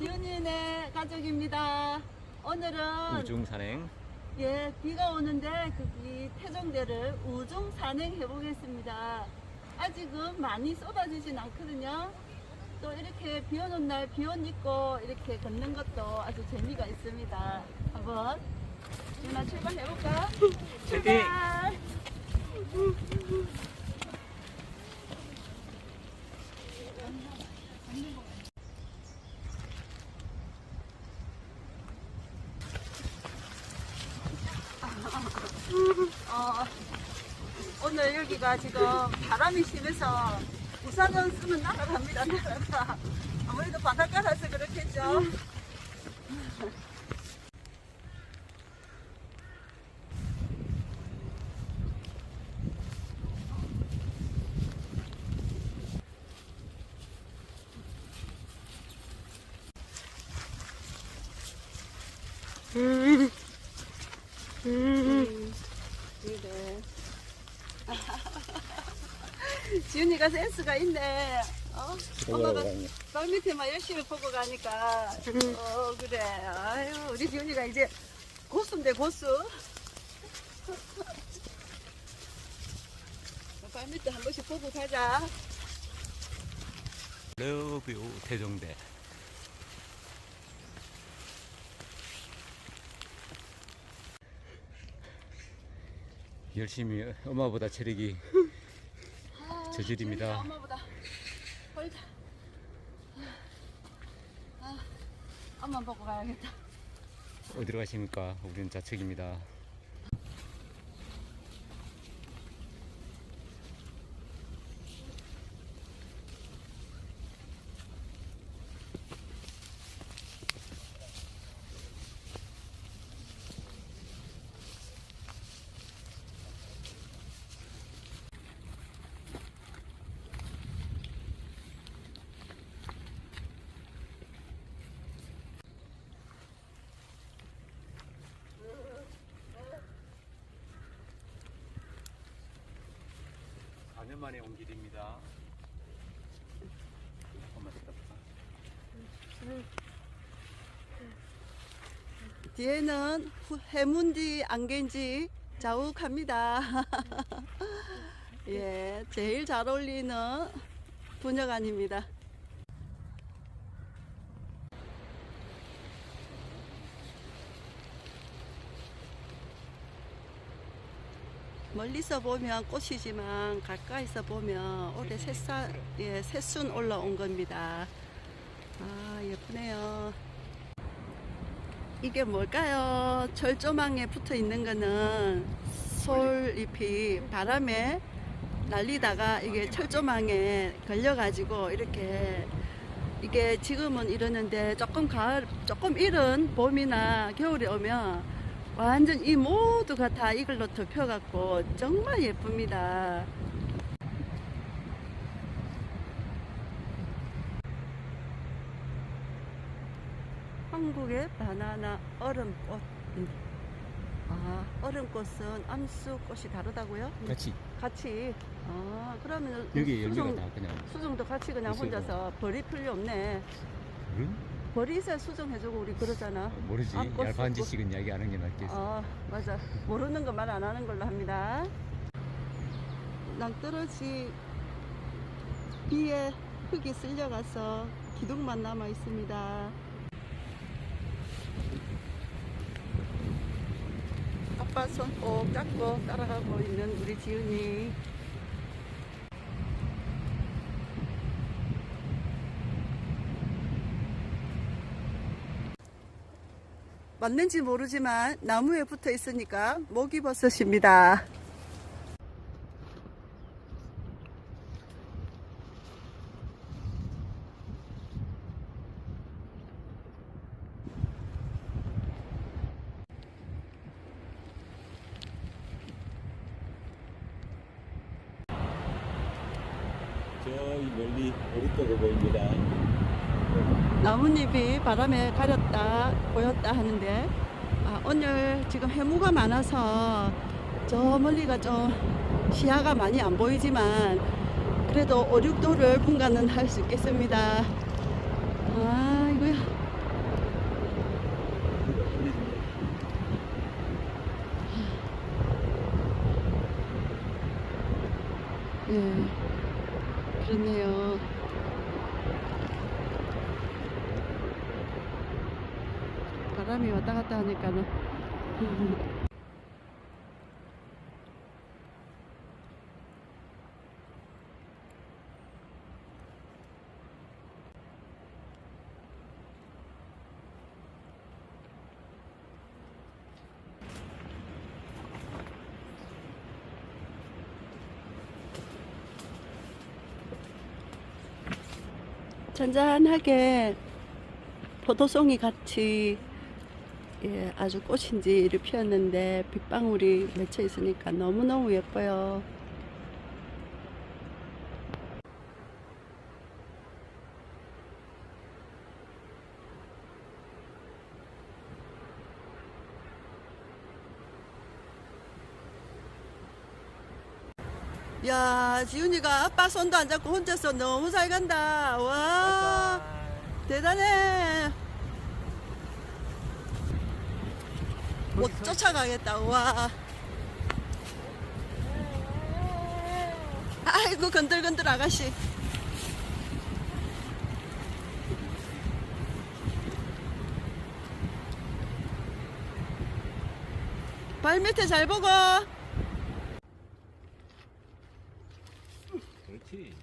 지은이네 가족입니다. 오늘은 우중 산행 예 비가 오는데 거기 태종대를 우중 산행 해 보겠습니다. 아직은 많이 쏟아지진 않거든요. 또 이렇게 비 오는 날 비옷 입고 이렇게 걷는 것도 아주 재미가 있습니다. 한번 지은아 출발해 볼까? 출발. 어, 오늘 여기가 지금 바람이 심해서 우산은 쓰면 날아갑니다. 날아가. 아무래도 바닷가라서 그렇겠죠. 그래. 지훈이가 센스가 있네. 어? 엄마가 발 밑에만 열심히 보고 가니까. 어, 그래. 아유, 우리 지훈이가 이제 고수인데, 고수. 발 밑에 한 번씩 보고 가자. 러브요 태종대 열심히 엄마보다 체력이 아, 저질입니다. 엄마보다 멀다. 아, 엄마 보고 가야겠다. 어디로 가십니까? 우리는 좌측입니다. 사년 만에 온 길입니다. 엄마 됐다. 뒤에는 후- 해문지 안개인지 자욱합니다. 예, 제일 잘 어울리는 분여관입니다. 멀리서 보면 꽃이지만 가까이서 보면 올해 새싹, 예, 새순 올라온 겁니다. 아, 예쁘네요. 이게 뭘까요? 철조망에 붙어 있는 거는 솔잎이 바람에 날리다가 이게 철조망에 걸려가지고 이렇게 이게 지금은 이러는데 조금 가을, 조금 이른 봄이나 겨울에 오면 완전 이 모두가 다 이걸로 덮여갖고 정말 예쁩니다. 한국의 바나나 얼음꽃. 아, 얼음꽃은 암수꽃이 다르다고요? 같이 같이. 아, 그러면 여기 열매가 수종, 다 그냥 수종도 같이 그냥 있어요. 혼자서 버릴 필요 없네. 응? 버리세 수정해주고 우리 그러잖아. 모르지 아, 꽃 얄팍한 쏟고. 지식은 이야기 안 하는 게 낫겠어. 아, 맞아. 모르는 거 말 안 하는 걸로 합니다. 낭떠러지 비에 흙이 쓸려가서 기둥만 남아 있습니다. 아빠 손 꼭 잡고 따라가고 있는 우리 지은이. 맞는지 모르지만 나무에 붙어 있으니까 모기버섯입니다. 저기 멀리 오른쪽으로 보입니다. 나뭇잎이 바람에 가렸다 보였다 하는데 아, 오늘 지금 해무가 많아서 저 멀리가 좀 시야가 많이 안 보이지만 그래도 5, 6도를 분간은 할 수 있겠습니다. 아 이거야. 예 그렇네요. 사람이 왔다 갔다 하니까는. 잔잔하게 포도송이 같이 예, 아주 꽃인지를 피었는데 빗방울이 맺혀 있으니까 너무너무 예뻐요. 야, 지훈이가 아빠 손도 안 잡고 혼자서 너무 잘 간다. 와, 대단해. 못 쫓아가겠다. 와. 아이고 건들건들 아가씨. 발 밑에 잘 보고. 그렇지.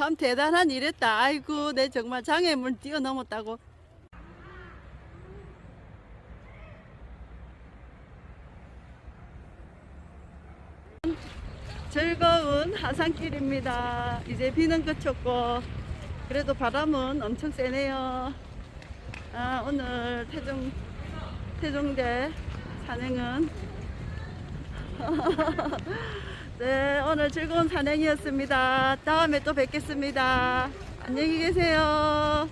참 대단한 일했다. 아이고, 내 정말 장애물 뛰어넘었다고. 즐거운 하산길입니다. 이제 비는 그쳤고, 그래도 바람은 엄청 세네요. 아, 오늘 태종, 태종대 산행은 네, 오늘 즐거운 산행이었습니다. 다음에 또 뵙겠습니다. 안녕히 계세요.